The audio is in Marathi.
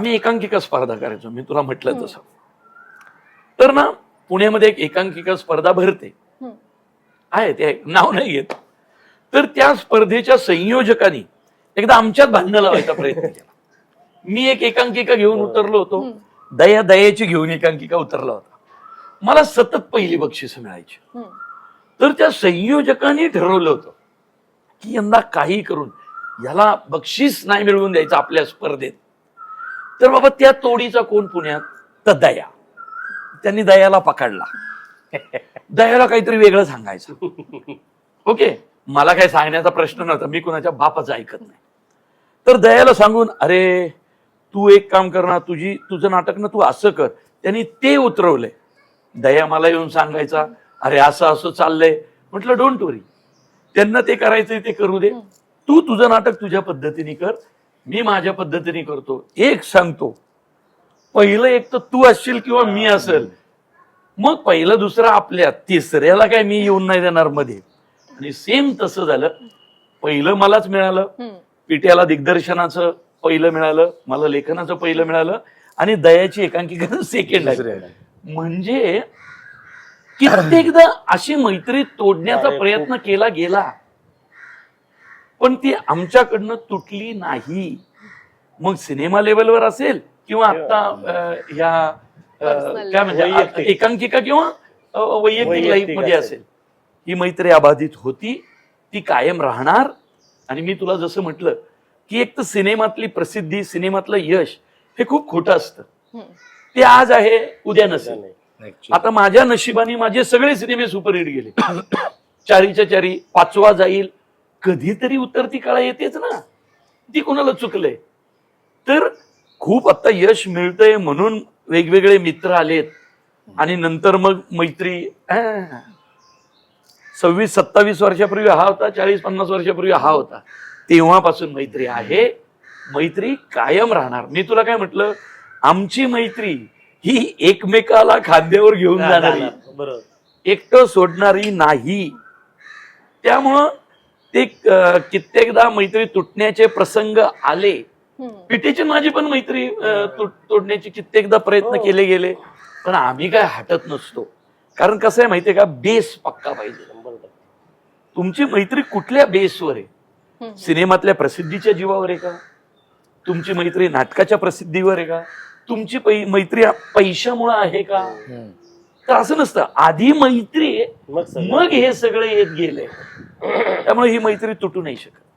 आम्ही एकांकिका स्पर्धा करायचो मी तुला म्हटलं तसं. तर ना पुण्यामध्ये एक एकांकिका स्पर्धा भरते. आहे ते नाव नाही घेत तर त्या स्पर्धेच्या संयोजकांनी एकदा आमच्यात भांडणं लावायचा प्रयत्न केला. मी एक एकांकिका घेऊन उतरलो होतो. दया दयाची घेऊन एकांकिका उतरला होता. मला सतत पहिली बक्षीस मिळायची. तर त्या संयोजकांनी ठरवलं होतं की यंदा काही करून याला बक्षीस नाही मिळवून द्यायचं आपल्या स्पर्धेत. तर बाबा त्या तोडीचा कोण पुण्यात? तर दया. त्यांनी दयाला पकडला. दयाला काहीतरी वेगळं सांगायचं. ओके? मला काही सांगण्याचा प्रश्न नव्हता. मी कुणाच्या बापाचं ऐकत नाही. तर दयाला सांगून अरे तू एक काम कर ना तुझी तुझं नाटक ना तू असं कर. त्यांनी ते उतरवलंय दया मला येऊन सांगायचा अरे असं असं चाललंय. म्हटलं डोंट वरी त्यांना ते करायचंय ते करू दे. तू तुझं नाटक तुझ्या पद्धतीने कर. मी माझ्या पद्धतीने करतो. एक सांगतो. पहिलं एक तर तू असशील किंवा मी असेल. मग पहिलं दुसरं आपल्या तिसऱ्याला काय मी येऊन नाही देणार मध्ये. आणि सेम तसं झालं. पहिलं मलाच मिळालं. पिट्याला दिग्दर्शनाचं पहिलं मिळालं. मला लेखनाचं पहिलं मिळालं. आणि दयाची एकांकिका सेकंड. म्हणजे कित्येकदा अशी मैत्री तोडण्याचा प्रयत्न केला गेला. पण ती आमच्याकडनं तुटली नाही मग सिनेमा लेवलवर असेल किंवा आता ह्या काय म्हणजे. एकांकिका किंवा वैयक्तिक लाईफमध्ये असेल. ही मैत्री अबाधित होती ती कायम राहणार आणि मी तुला जसं म्हटलं की एक तर सिनेमातली प्रसिद्धी सिनेमातलं यश हे खूप खोटं असतं. ते आज आहे उद्या नसेल. आता माझ्या नशिबाने माझे सगळे सिनेमे सुपरहिट गेले चारीच्या चारी पाचवा जाईल कधीतरी उतरती काळा येतेच ना. ती कोणाला चुकलंय? तर खूप आता यश मिळतंय म्हणून वेगवेगळे मित्र आलेत. आणि नंतर मग मैत्री. सव्वीस सत्तावीस वर्षापूर्वी हा होता चाळीस पन्नास वर्षापूर्वी हा होता. तेव्हापासून मैत्री आहे. मैत्री कायम राहणार. मी तुला काय म्हटलं? आमची मैत्री ही एकमेकाला खांद्यावर घेऊन जाणारी. बरोबर. एकटं सोडणारी नाही. त्यामुळं ते कित्येकदा मैत्री तुटण्याचे प्रसंग आले. पिटीची माझी पण मैत्री तोडण्याचे कित्येकदा प्रयत्न हो. केले गेले. पण आम्ही काय हटत नसतो. कारण कसं आहे माहितीये का? बेस पक्का पाहिजे. तुमची मैत्री कुठल्या बेसवर आहे. सिनेमातल्या प्रसिद्धीच्या जीवावर आहे का? तुमची मैत्री नाटकाच्या प्रसिद्धीवर आहे का? तुमची मैत्री पैशामुळे आहे का? तर असं नसतं. आधी मैत्री. मग हे सगळं येत गेले. त्यामुळे ही मैत्री तुटू नाही शकत.